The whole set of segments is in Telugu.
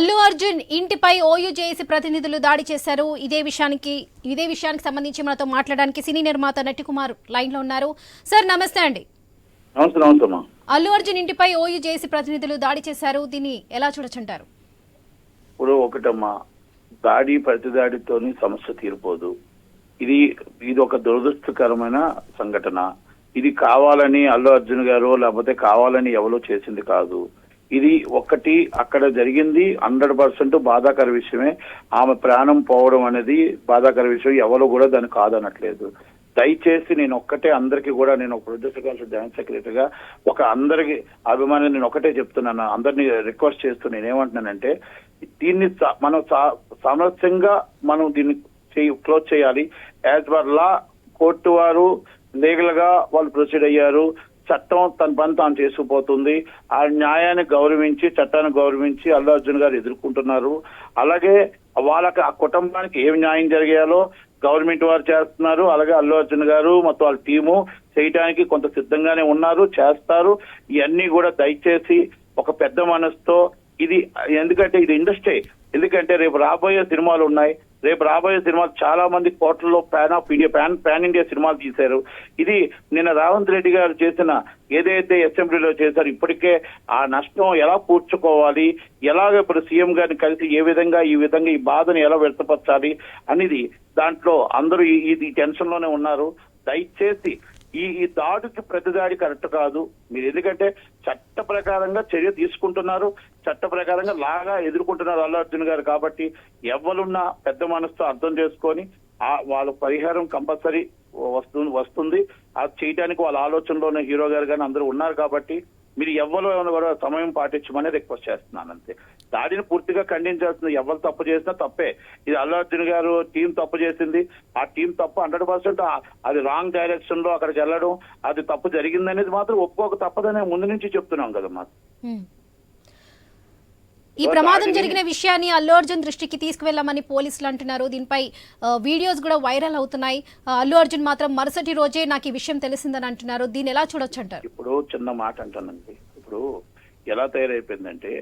అల్లు అర్జున్ ఇంటిపై ఓయూ జేఏసీ ప్రతినిధులు దాడి చేశారు. ఇదే విషయానికి ఇదే విషయానికి సంబంధించి మనతో మాట్లాడడానికి సినీ నిర్మాత నటికుమార్ లైన్లో ఉన్నారు. సార్ నమస్తే అండి. అల్లు అర్జున్ ఇంటిపై ఓయూ జేఏసీ ప్రతినిధులు దాడి చేశారు. దీన్ని ఎలా చూడొచ్చంటారు? ఇప్పుడు ఒకటమ్మా దాడి ప్రతిదాడితోని సమస్య తీరిపోదు. ఇది ఇది ఒక దురదృష్టకరమైన సంఘటన. ఇది కావాలని అల్లు అర్జున్ గారు లేకపోతే కావాలని ఎవరో చేసింది కాదు. ఇది ఒక్కటి అక్కడ జరిగింది హండ్రెడ్ పర్సెంట్ బాధాకర విషయమే. ఆమె ప్రాణం పోవడం అనేది బాధాకర విషయం ఎవరు కూడా దాన్ని కాదనట్లేదు. దయచేసి నేను ఒక్కటే అందరికీ కూడా నేను ఒక ప్రొడ్యూసర్ కౌన్సిల్ జాయింట్ సెక్రటరీగా ఒక అందరికి అభిమాని నేను ఒకటే చెప్తున్నాను అందరినీ రిక్వెస్ట్ చేస్తూ నేను ఏమంటున్నానంటే దీన్ని మనం సా- సామరస్యంగా మనం దీన్ని క్లోజ్ చేయాలి. యాజ్ పర్ లా కోర్టు వారు లీగల్గా వాళ్ళు ప్రొసీడ్ అయ్యారు. చట్టం తన పని తాను చేసుకుపోతుంది. ఆ న్యాయాన్ని గౌరవించి చట్టాన్ని గౌరవించి అల్లు అర్జున్ గారు ఎదుర్కొంటున్నారు. అలాగే వాళ్ళకి ఆ కుటుంబానికి ఏం న్యాయం జరిగేయాలో గవర్నమెంట్ వారు చేస్తున్నారు. అలాగే అల్లు అర్జున్ గారు మొత్తం వాళ్ళ టీము చేయడానికి కొంత సిద్ధంగానే ఉన్నారు చేస్తారు. ఇవన్నీ కూడా దయచేసి ఒక పెద్ద మనసుతో ఇది ఎందుకంటే ఇది ఇండస్ట్రీ. ఎందుకంటే రేపు రాబోయే సినిమాలు ఉన్నాయి. రేపు రాబోయే సినిమాలు చాలా మంది కోట్లలో pan of India pan pan India సినిమాలు తీశారు. ఇది నిన్న రేవంత్ రెడ్డి గారు చేసిన ఏదైతే అసెంబ్లీలో చేశారో ఇప్పటికే ఆ నష్టం ఎలా పూడ్చుకోవాలి ఎలాగ ఇప్పుడు సీఎం గారిని కలిసి ఏ విధంగా ఈ విధంగా ఈ బాధను ఎలా వ్యక్తపరచాలి అనేది దాంట్లో అందరూ ఇది ఈ టెన్షన్లోనే ఉన్నారు. దయచేసి ఈ ఈ దాడికి ప్రతిదాడి కరెక్ట్ కాదు. మీరు ఎందుకంటే చట్ట ప్రకారంగా చర్య తీసుకుంటున్నారు. చట్ట ప్రకారంగా లాగా ఎదుర్కొంటున్నారు అల్లు అర్జున్ గారు కాబట్టి ఎవరున్నా పెద్ద మనసుతో అర్థం చేసుకొని ఆ వాళ్ళ పరిహారం కంపల్సరీ వస్తుంది వస్తుంది. అది చేయడానికి వాళ్ళ ఆలోచనలోనే హీరో గారు కానీ అందరూ ఉన్నారు కాబట్టి మీరు ఎవరు కూడా సమయం పాటించమని రిక్వెస్ట్ చేస్తున్నాను అంతే. దాడిని పూర్తిగా ఖండించాల్సింది ఎవరు తప్పు చేసినా తప్పే. ఇది అల్లార్జున్ గారు టీం తప్పు చేసింది. ఆ టీం తప్పు హండ్రెడ్ పర్సెంట్ అది రాంగ్ డైరెక్షన్లో అక్కడికి వెళ్ళడం అది తప్పు జరిగిందనేది మాత్రం ఒప్పుకోక తప్పదనే ముందు నుంచి చెప్తున్నాం కదా హ్మ్. ఈ ప్రమాదం జరిగిన విషయాన్ని అల్లు అర్జున్ దృష్టికి తీసుకువెళ్ళామని పోలీసులు అంటున్నారు. దీనిపై వీడియోస్ కూడా వైరల్ అవుతున్నాయి. అల్లు అర్జున్ మాత్రం మరుసటి రోజే నాకు ఈ విషయం తెలిసిందని అంటున్నారు. దీన్ని ఎలా చూడొచ్చు అంటారు ఇప్పుడు చిన్న మాట అంటానండి. ఇప్పుడు ఎలా తయారైపోయిందంటే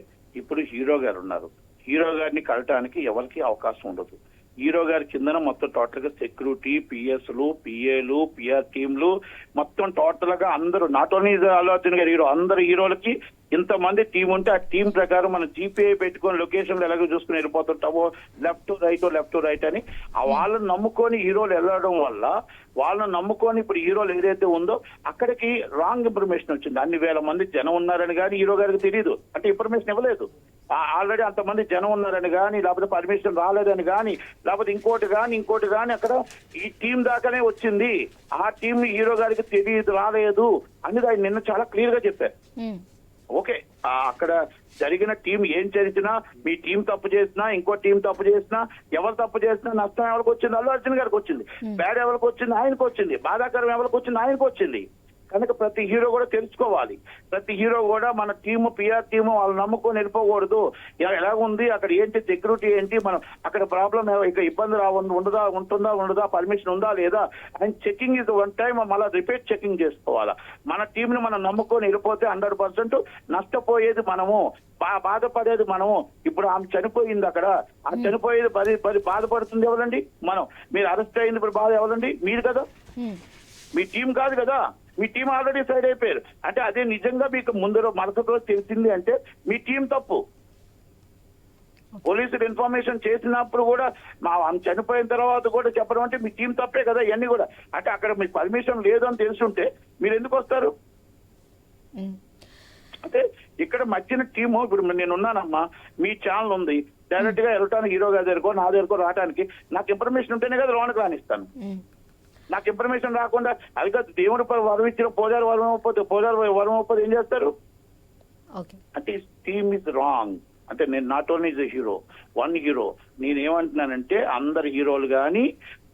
ఇప్పుడు హీరో గారు ఉన్నారు. హీరో గారిని కలటానికి ఎవరికి అవకాశం ఉండదు. హీరో గారి కిందన మొత్తం టోటల్గా సెక్యూరిటీ పిఎస్లు పిఏలు పిఆర్ టీంలు మొత్తం టోటల్గా అందరూ నాట్ ఓన్లీ అల్లు అర్జున్ గారు హీరో అందరు హీరోలకి ఇంతమంది టీం ఉంటే ఆ టీం ప్రకారం మనం జీపీఐ పెట్టుకొని లొకేషన్ ఎలాగో చూసుకుని వెళ్ళిపోతుంటామో లెఫ్ట్ రైట్ లెఫ్ట్ రైట్ అని. ఆ వాళ్ళని నమ్ముకొని హీరోలు వెళ్ళడం వల్ల వాళ్ళని నమ్ముకొని ఇప్పుడు హీరోలు ఏదైతే ఉందో అక్కడికి రాంగ్ ఇన్ఫర్మేషన్ వచ్చింది. అన్ని వేల మంది జనం ఉన్నారని కానీ హీరో గారికి తెలియదు అంటే ఇన్ఫర్మేషన్ ఇవ్వలేదు. ఆల్రెడీ అంతమంది జనం ఉన్నారని కానీ లేకపోతే పర్మిషన్ రాలేదని కానీ లేకపోతే ఇంకోటి కానీ ఇంకోటి కానీ అక్కడ ఈ టీం దాకానే వచ్చింది. ఆ టీం హీరో గారికి తెలియదు రాలేదు. అనేది ఆయన నిన్న చాలా క్లియర్గా చెప్పారు. హ్మ్. ఓకే అక్కడ జరిగిన టీం ఏం చేసినా మీ టీం తప్పు చేసినా ఇంకో టీం తప్పు చేసినా ఎవరు తప్పు చేసినా నష్టం ఎవరికి వచ్చింది? అల్లు అర్జున్ గారికి వచ్చింది. బ్యాడ్ ఎవరికి వచ్చింది? ఆయనకు వచ్చింది. బాధాకరం ఎవరికి వచ్చింది? ఆయనకు వచ్చింది. కనుక ప్రతి హీరో కూడా తెలుసుకోవాలి. ప్రతి హీరో కూడా మన టీము పిఆర్ టీము వాళ్ళు నమ్ముకొని వెళ్ళిపోకూడదు. ఎలా ఉంది? అక్కడ ఏంటి? సెక్యూరిటీ ఏంటి? మనం అక్కడ ప్రాబ్లం ఇక ఇబ్బంది రా ఉండదా ఉంటుందా ఉండదా పర్మిషన్ ఉందా లేదా and checking is one time మళ్ళీ రిపీట్ చెకింగ్ చేసుకోవాలా. మన టీం ని మనం నమ్ముకొని వెళ్ళిపోతే హండ్రెడ్ పర్సెంట్ నష్టపోయేది మనము. బా- బాధపడేది మనము. ఇప్పుడు ఆమె చనిపోయింది అక్కడ. ఆ చనిపోయేది పది పది బాధపడుతుంది ఎవరండి? మనం. మీరు అరెస్ట్ అయింది ఇప్పుడు బాధ ఎవరండి? మీరు కదా. మీ టీం కాదు కదా. మీ టీం ఆల్రెడీ సైడ్ అయిపోయారు. అంటే అదే నిజంగా మీకు ముందు మరుసటి రోజు తెలిసింది అంటే మీ టీం తప్పు. పోలీసులు ఇన్ఫర్మేషన్ చేసినప్పుడు కూడా మా ఆమె చనిపోయిన తర్వాత కూడా చెప్పడం అంటే మీ టీం తప్పే కదా ఇవన్నీ కూడా. అంటే అక్కడ మీకు పర్మిషన్ లేదు అని తెలుసుంటే మీరు ఎందుకు వస్తారు. అంటే ఇక్కడ మధ్యన టీము ఇప్పుడు నేను ఉన్నానమ్మా మీ ఛానల్ ఉంది. డైరెక్ట్గా వెళ్ళటానికి హీరో గారి దగ్గరకో నా దగ్గరకో రావడానికి నాకు ఇన్ఫర్మేషన్ ఉంటేనే కదా లోనికి రానిస్తాను. నాకు ఇన్ఫర్మేషన్ రాకుండా అది కాదు దేవుడు వరం ఇచ్చిన పూజారి వరం అవ్వకపోతే పూజారి వరం అవ్వకపోతే ఏం చేస్తారు? అంటే టీమ్ ఇస్ రాంగ్ అంటే నేను not only is hero one hero నేనేమంటున్నానంటే అందరు హీరోలు కానీ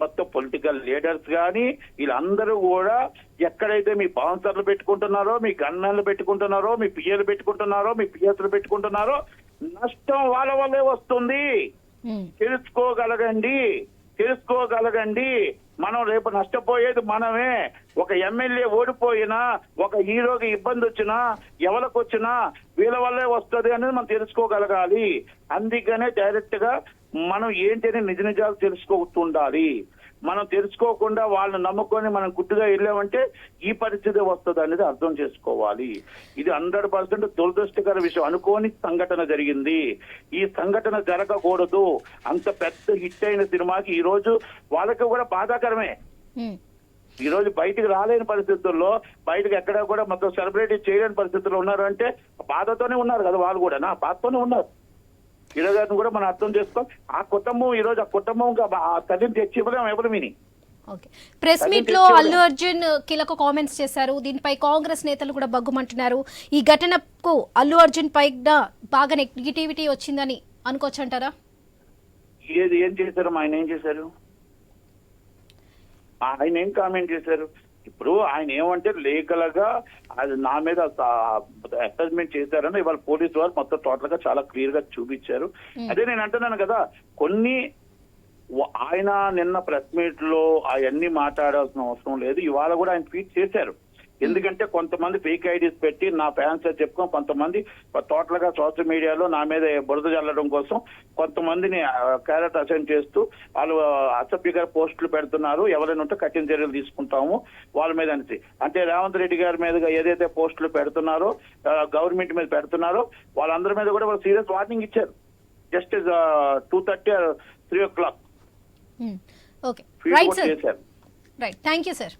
మొత్తం పొలిటికల్ లీడర్స్ కానీ వీళ్ళందరూ కూడా ఎక్కడైతే మీ బౌన్సర్లు పెట్టుకుంటున్నారో మీ గన్మెన్లు పెట్టుకుంటున్నారో మీ పిఎలు పెట్టుకుంటున్నారో మీ పిఎస్లు పెట్టుకుంటున్నారో నష్టం వాళ్ళ వల్లే వస్తుంది. హ్మ్. తెలుసుకోగలగండి. తెలుసుకోగలగండి. మనం రేపు నష్టపోయేది మనమే. ఒక ఎమ్మెల్యే ఓడిపోయినా ఒక హీరోకి ఇబ్బంది వచ్చినా ఎవరికి వచ్చినా వీళ్ళ వల్లే వస్తుంది అనేది మనం తెలుసుకోగలగాలి. అందుకనే డైరెక్ట్గా మనం అని నిజ నిజాలు తెలుసుకోతుండాలి. మనం తెలుసుకోకుండా వాళ్ళని నమ్ముకొని మనం గుడ్డుగా వెళ్ళామంటే ఈ పరిస్థితి వస్తుంది అనేది అర్థం చేసుకోవాలి. ఇది హండ్రెడ్ పర్సెంట్ దురదృష్టకర విషయం. అనుకోని సంఘటన జరిగింది. ఈ సంఘటన జరగకూడదు. అంత పెద్ద హిట్ అయిన సినిమాకి ఈ రోజు వాళ్ళకి కూడా బాధాకరమే. ఈ రోజు బయటికి రాలేని పరిస్థితుల్లో బయటకు ఎక్కడ కూడా మొత్తం సెలబ్రిటీ చేయలేని పరిస్థితుల్లో ఉన్నారు అంటే బాధతోనే ఉన్నారు కదా వాళ్ళు కూడా. నా బాధతోనే ఉన్నారు. హీరో గారిని కూడా మనం అర్థం చేసుకో ఆ కుటుంబం ఈ రోజు ఆ కుటుంబం ఆ తల్లిని తెచ్చి ఇవ్వలేం ఎవరు విని. ఓకే. ప్రెస్ మీట్లో అల్లు అర్జున్ కీలక కామెంట్స్ చేశారు. దీనిపై కాంగ్రెస్ నేతలు కూడా బగ్గుమంటున్నారు. ఈ ఘటనకు అల్లు అర్జున్ పై బాగా నెగిటివిటీ వచ్చిందని అనుకోవచ్చు అంటారా ఏది ఏం చేశారు? ఆయన ఏం చేశారు? ఆయన ఏం కామెంట్ చేశారు? ఇప్పుడు ఆయన ఏమంటే లీగల్గా అది నా మీద అసెస్మెంట్ చేశారని ఇవాళ పోలీసు వారు మొత్తం టోటల్గా చాలా క్లియర్గా చూపించారు అదే నేను అంటున్నాను కదా కొన్ని ఆయన నిన్న ప్రెస్ మీట్లో అవన్నీ మాట్లాడాల్సిన అవసరం లేదు ఇవాళ కూడా ఆయన ట్వీట్ చేశారు. ఎందుకంటే కొంతమంది ఫేక్ ఐడీస్ పెట్టి నా ఫ్యాన్స్ అని చెప్పుకొని కొంతమంది టోటల్గా సోషల్ మీడియాలో నా మీద బురద చల్లడం కోసం కొంతమందిని క్యారెట్ అసైన్ చేస్తూ వాళ్ళు అసభ్యకర పోస్టులు పెడుతున్నారు. ఎవరైనా ఉంటే కఠిన చర్యలు తీసుకుంటాము వాళ్ళ మీద అనేసి. అంటే రేవంత్ రెడ్డి గారి మీద ఏదైతే పోస్టులు పెడుతున్నారో గవర్నమెంట్ మీద పెడుతున్నారో వాళ్ళందరి మీద కూడా వాళ్ళు సీరియస్ వార్నింగ్ ఇచ్చారు. Just two thirty three o'clock okay right sir చేశారు. Right thank you sir